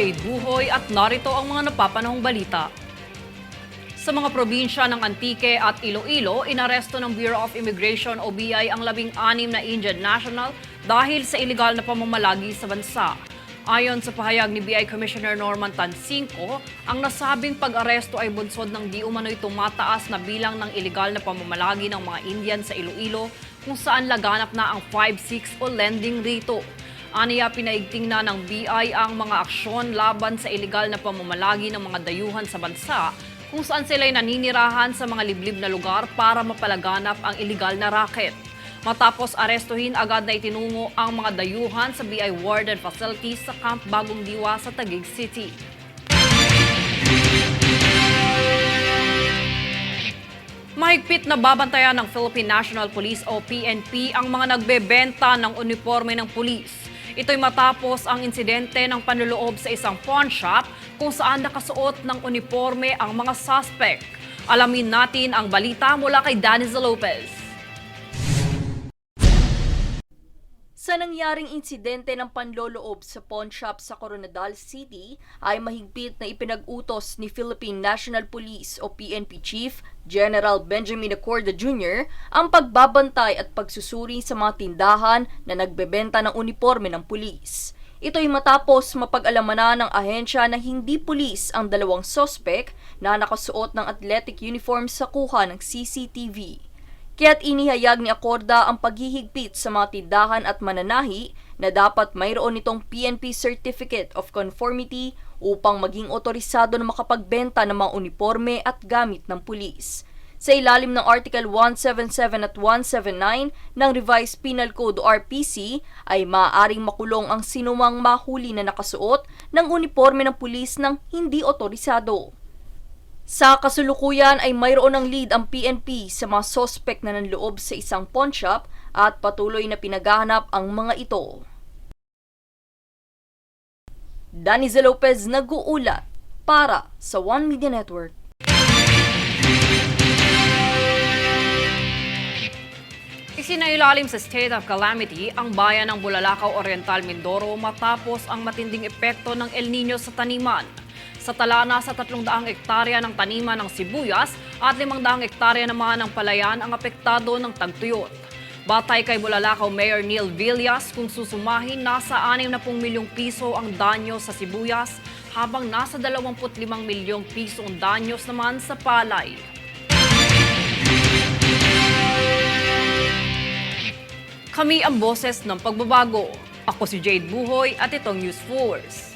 Jade Buhoy at narito ang mga napapanahong balita. Sa mga probinsya ng Antique at Iloilo, inaresto ng Bureau of Immigration o BI ang labing-anim na Indian national dahil sa ilegal na pamamalagi sa bansa. Ayon sa pahayag ni BI Commissioner Norman Tansinko, ang nasabing pag-aresto ay bunsod ng di umano'y tumataas na bilang ng ilegal na pamamalagi ng mga Indian sa Iloilo kung saan laganap na ang 5-6 o lending rito. Aniya pinaigting na ng BI ang mga aksyon laban sa ilegal na pamamalagi ng mga dayuhan sa bansa kung saan sila'y naninirahan sa mga liblib na lugar para mapalaganap ang ilegal na racket. Matapos arestuhin, agad na itinungo ang mga dayuhan sa BI Warden Facilities sa Camp Bagong Diwa sa Taguig City. Mahigpit na babantayan ng Philippine National Police o PNP ang mga nagbebenta ng uniforme ng pulis. Ito'y matapos ang insidente ng panloloob sa isang pawn shop kung saan nakasuot ng uniforme ang mga suspect. Alamin natin ang balita mula kay Daniza Lopez. Sa nangyaring insidente ng panloloob sa pawn shop sa Coronadal City ay mahigpit na ipinag-utos ni Philippine National Police o PNP Chief General Benjamin Acorda Jr. ang pagbabantay at pagsusuri sa mga tindahan na nagbebenta ng uniforme ng pulis. Ito'y matapos mapag-alaman na ng ahensya na hindi pulis ang dalawang sospek na nakasuot ng athletic uniform sa kuha ng CCTV. Kaya't inihayag ni Acorda ang paghihigpit sa mga tindahan at mananahi na dapat mayroon itong PNP Certificate of Conformity upang maging otorisado na makapagbenta ng mga uniforme at gamit ng pulis. Sa ilalim ng Article 177 at 179 ng Revised Penal Code RPC ay maaaring makulong ang sinumang mahuli na nakasuot ng uniforme ng pulis ng hindi otorisado. Sa kasulukuyan ay mayroon ng lead ang PNP sa mga sospek na nanloob sa isang pawn shop at patuloy na pinaghahanap ang mga ito. Daniza Lopez nag-uulat para sa One Media Network. Isinailalim sa state of calamity ang bayan ng Bulalakaw Oriental Mindoro matapos ang matinding epekto ng El Nino sa taniman. Sa tala na sa 300 ektarya ng taniman ng sibuyas at 500 ektarya naman ng palayan ang apektado ng tagtuyot. Batay kay Bulalakaw Mayor Neil Villas kung susumahin nasa 60 milyong piso ang danyo sa sibuyas habang nasa 25 milyong piso ang danyos naman sa palay. Kami ang boses ng pagbabago. Ako si Jade Buhoy at itong News Force.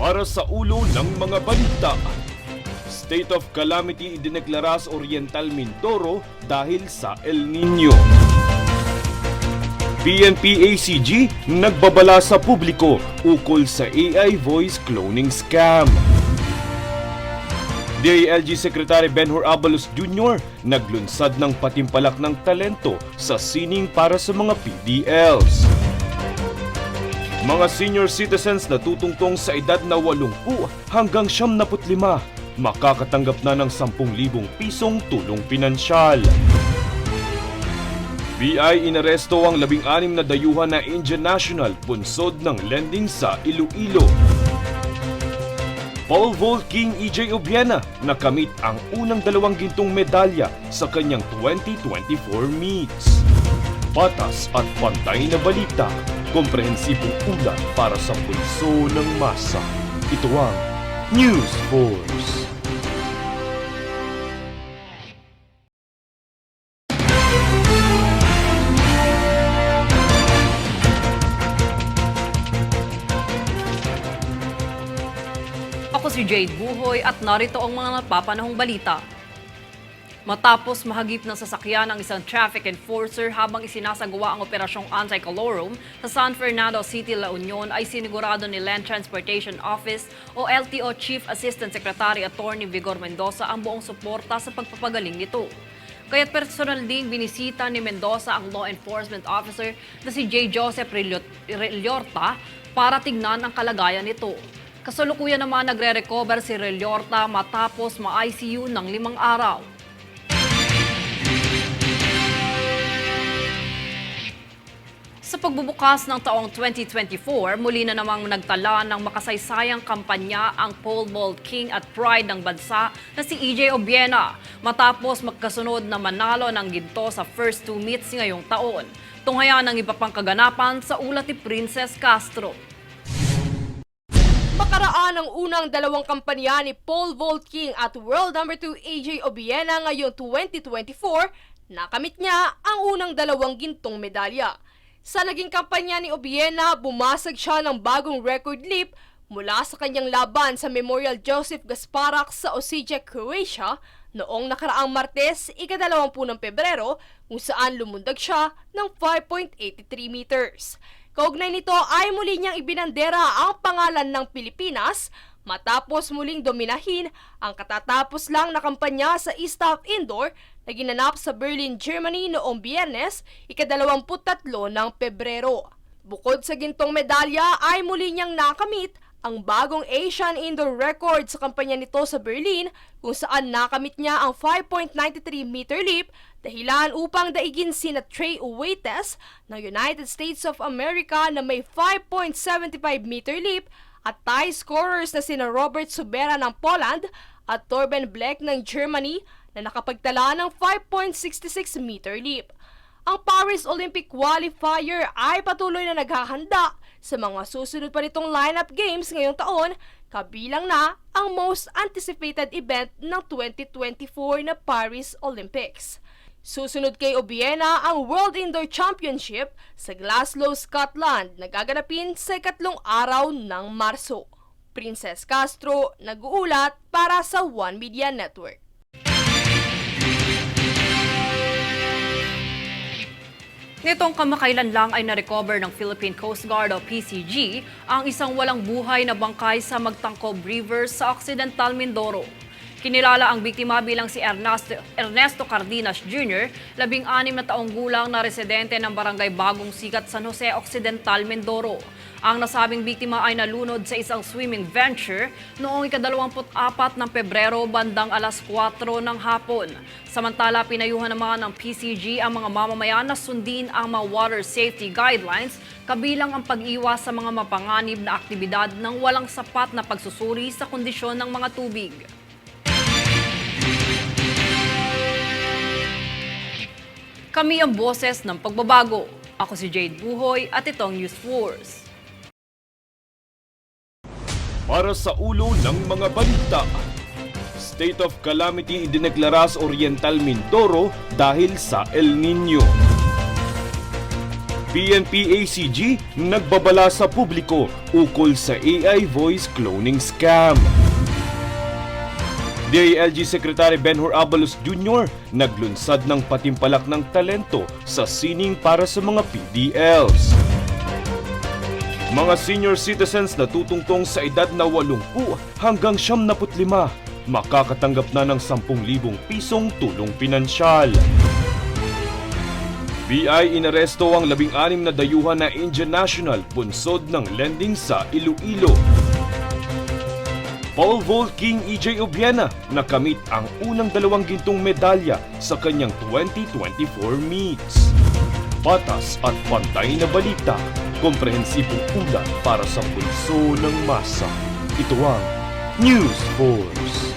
Para sa ulo ng mga balita. State of calamity idineklara sa Oriental Mindoro dahil sa El Nino. PNP ACG nagbabala sa publiko ukol sa AI voice cloning scam. DILG Secretary Benhur Abalos Jr. naglunsad ng patimpalak ng talento sa sining para sa mga PDLs. Mga senior citizens na tutungtong sa edad na 80 hanggang 75 makakatanggap na ng 10,000 pisong tulong pinansyal. BI inaresto ang labing-anim na dayuhan na Indian National bunsod ng lending sa Iloilo. Paul Vault King EJ Obiena nakamit ang unang dalawang gintong medalya sa kanyang 2024 meets. Patas at pantay na balita, komprehensibong ulat para sa pulso ng masa. Ito ang News Force. Ako si Jade Buhoy at narito ang mga napapanahong balita. Matapos mahagip ng sasakyan ng isang traffic enforcer habang isinasagawa ang operasyong anti-colorum sa San Fernando City, La Union ay sinigurado ni Land Transportation Office o LTO Chief Assistant Secretary Attorney Vigor Mendoza ang buong suporta sa pagpapagaling nito. Kaya't personal ding binisita ni Mendoza ang law enforcement officer na si J. Joseph Reliorta para tignan ang kalagayan nito. Kasalukuyan naman nagre-recover si Reliorta matapos ma-ICU ng limang araw. Sa pagbubukas ng taong 2024, muli na namang nagtala ng makasaysayang kampanya ang pole vault king at pride ng bansa na si EJ Obiena matapos magkasunod na manalo ng ginto sa first two meets ngayong taon. Tunghayan ng iba pang kaganapan sa ulat ni Princess Castro. Makaraan ang unang dalawang kampanya ni Paul Vault King at World Number 2 AJ Obiena ngayong 2024, nakamit niya ang unang dalawang gintong medalya. Sa naging kampanya ni Obiena, bumasag siya ng bagong record leap mula sa kanyang laban sa Memorial Joseph Gasparak sa Osijek, Croatia noong nakaraang Martes, ikadalawampu ng Pebrero, kung saan lumundag siya ng 5.83 meters. Kaugnay nito ay muli niyang ibinandera ang pangalan ng Pilipinas matapos muling dominahin ang katatapos lang na kampanya sa East Indoor na ginanap sa Berlin, Germany noong biyernes, ikadalawamput-tatlo ng Pebrero. Bukod sa gintong medalya ay muli niyang nakamit ang bagong Asian indoor record sa kampanya nito sa Berlin kung saan nakamit niya ang 5.93 meter leap dahilan upang daigin sina Trey Uwaites ng United States of America na may 5.75 meter leap at tie scorers na sina Robert Subera ng Poland at Torben Black ng Germany na nakapagtala ng 5.66 meter leap. Ang Paris Olympic qualifier ay patuloy na naghahanda sa mga susunod pa nitong lineup games ngayong taon, kabilang na ang most anticipated event ng 2024 na Paris Olympics. Susunod kay Obiena ang World Indoor Championship sa Glasgow, Scotland na gaganapin sa ikatlong araw ng Marso. Princess Castro, nag-uulat para sa One Media Network. Nitong kamakailan lang ay na-recover ng Philippine Coast Guard o PCG ang isang walang buhay na bangkay sa Magtangkob River sa Occidental Mindoro. Kinilala ang biktima bilang si Ernesto, Ernesto Cardenas Jr., labing-anim na taong gulang na residente ng barangay Bagong Sikat, San Jose Occidental, Mindoro. Ang nasabing biktima ay nalunod sa isang swimming venture noong ikadalawamput-apat ng Pebrero bandang alas 4 ng hapon. Samantala, pinayuhan naman ng PCG ang mga mamamayan na sundin ang mga water safety guidelines kabilang ang pag-iwas sa mga mapanganib na aktibidad ng walang sapat na pagsusuri sa kondisyon ng mga tubig. Kami ang boses ng pagbabago. Ako si Jade Buhoy at itong News Force. Para sa ulo ng mga balita. State of calamity idineklara sa Oriental Mindoro dahil sa El Nino. PNP ACG nagbabala sa publiko ukol sa AI voice cloning scam. DILG Secretary Benhur Abalos Jr. naglunsad ng patimpalak ng talento sa sining para sa mga PDLs. Mga senior citizens na tutungtong sa edad na 80 hanggang 75 makakatanggap na ng 10,000 pisong tulong pinansyal. BI inaresto ang labing-anim na dayuhan na Indian National bunsod ng lending sa Iloilo. Paul Vault King EJ Obiena nakamit ang unang dalawang gintong medalya sa kanyang 2024 meets. Patas at pantay na balita, komprehensibong ulat para sa pulso ng masa. Ito ang News Force.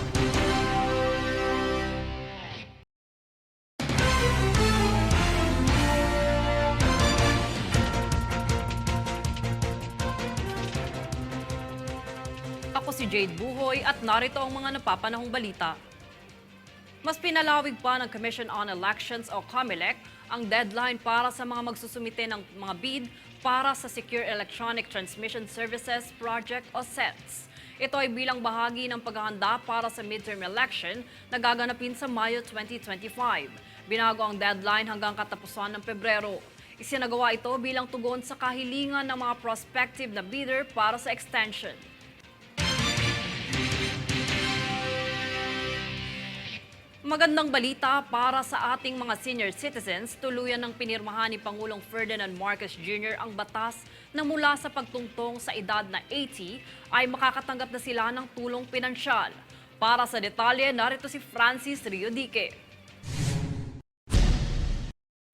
Jade Buhoy at narito ang mga napapanahong balita. Mas pinalawig pa ng Commission on Elections o COMELEC ang deadline para sa mga magsusumite ng mga bid para sa Secure Electronic Transmission Services Project o SETS. Ito ay bilang bahagi ng paghahanda para sa midterm election na gaganapin sa Mayo 2025. Binago ang deadline hanggang katapusan ng Pebrero. Isinagawa ito bilang tugon sa kahilingan ng mga prospective na bidder para sa extension. Magandang balita para sa ating mga senior citizens, tuluyan ng pinirmahan ni Pangulong Ferdinand Marcos Jr. ang batas na mula sa pagtungtong sa edad na 80 ay makakatanggap na sila ng tulong pinansyal. Para sa detalye, narito si Francis Rio Dique.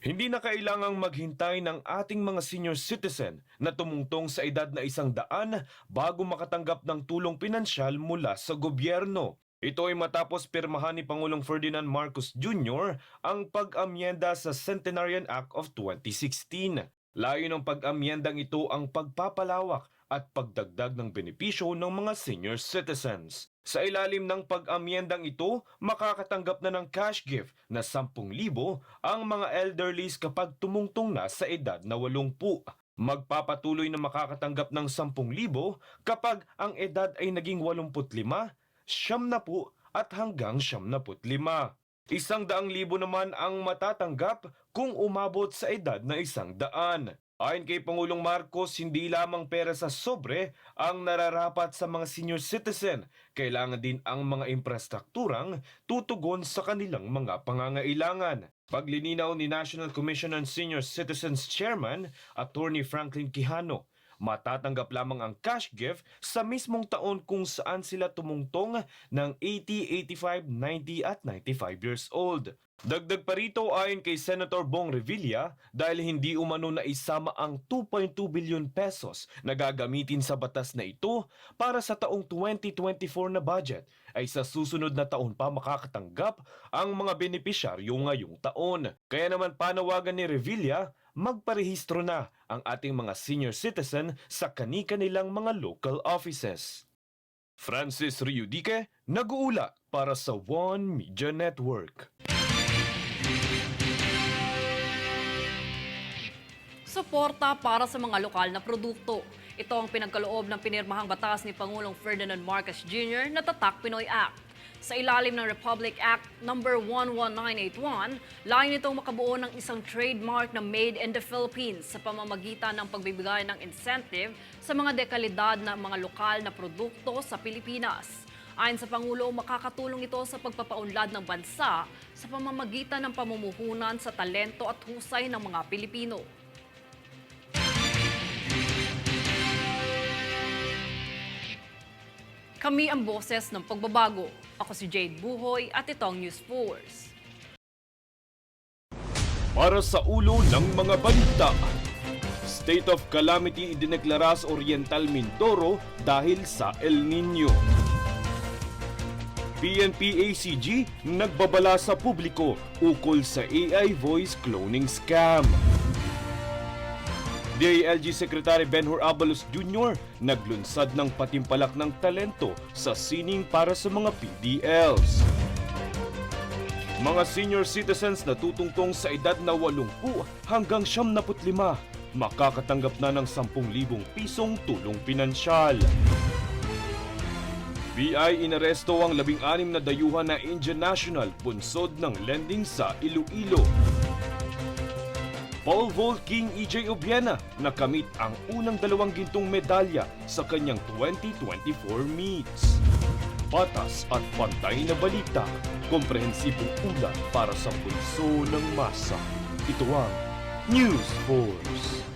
Hindi na kailangang maghintay ng ating mga senior citizen na tumungtong sa edad na isang daan bago makatanggap ng tulong pinansyal mula sa gobyerno. Ito ay matapos pirmahan ni Pangulong Ferdinand Marcos Jr. ang pag-amyenda sa Centenarian Act of 2016. Layo ng pag-amyendang ito ang pagpapalawak at pagdagdag ng benepisyo ng mga senior citizens. Sa ilalim ng pag-amyendang ito, makakatanggap na ng cash gift na 10,000 ang mga elderlies kapag tumungtong na sa edad na 80. Magpapatuloy na makakatanggap ng 10,000 kapag ang edad ay naging 85, siyam na po at hanggang siyam na lima. Isang daang libo naman ang matatanggap kung umabot sa edad na isang daan. Ayon kay Pangulong Marcos, hindi lamang pera sa sobre ang nararapat sa mga senior citizen. Kailangan din ang mga infrastrukturang tutugon sa kanilang mga pangangailangan. Paglilinaw ni National Commission on Senior Citizens Chairman, Attorney Franklin Quijano, matatanggap lamang ang cash gift sa mismong taon kung saan sila tumungtong ng 80, 85, 90 at 95 years old. Dagdag pa rito ayon kay Senator Bong Revilla dahil hindi umano na isama ang 2.2 billion pesos na gagamitin sa batas na ito para sa taong 2024 na budget ay sa susunod na taon pa makakatanggap ang mga benepisyaryo ngayong taon. Kaya naman panawagan ni Revilla magparehistro na ang ating mga senior citizen sa kani-kanilang mga local offices. Francis Riudique, nag-uula para sa One Media Network. Suporta para sa mga lokal na produkto. Ito ang pinagkaloob ng pinirmahang batas ni Pangulong Ferdinand Marcos Jr. na Tatak Pinoy Act. Sa ilalim ng Republic Act No. 11981, layo nitong makabuo ng isang trademark na Made in the Philippines sa pamamagitan ng pagbibigay ng incentive sa mga dekalidad na mga lokal na produkto sa Pilipinas. Ayon sa Pangulo, makakatulong ito sa pagpapaunlad ng bansa sa pamamagitan ng pamumuhunan sa talento at husay ng mga Pilipino. Kami ang boses ng pagbabago. Ako si Jade Buhoy at ito ang News Force. Para sa ulo ng mga balita. State of calamity idineklara sa Oriental Mindoro dahil sa El Nino. PNP ACG nagbabala sa publiko ukol sa AI voice cloning scam. DILG Secretary Benhur Abalos Jr. naglunsad ng patimpalak ng talento sa sining para sa mga PDLs. Mga senior citizens na tutungtong sa edad na 80 hanggang 75 makakatanggap na ng 10,000 pisong tulong pinansyal. BI inaresto ang labing-anim na dayuhan na Indian National bunsod ng lending sa Iloilo. Paul Volt King EJ Obiena nakamit ang unang dalawang gintong medalya sa kanyang 2024 meets. Patas at pantay na balita, komprehensibong ulat para sa pulso ng masa. Ito ang News Force.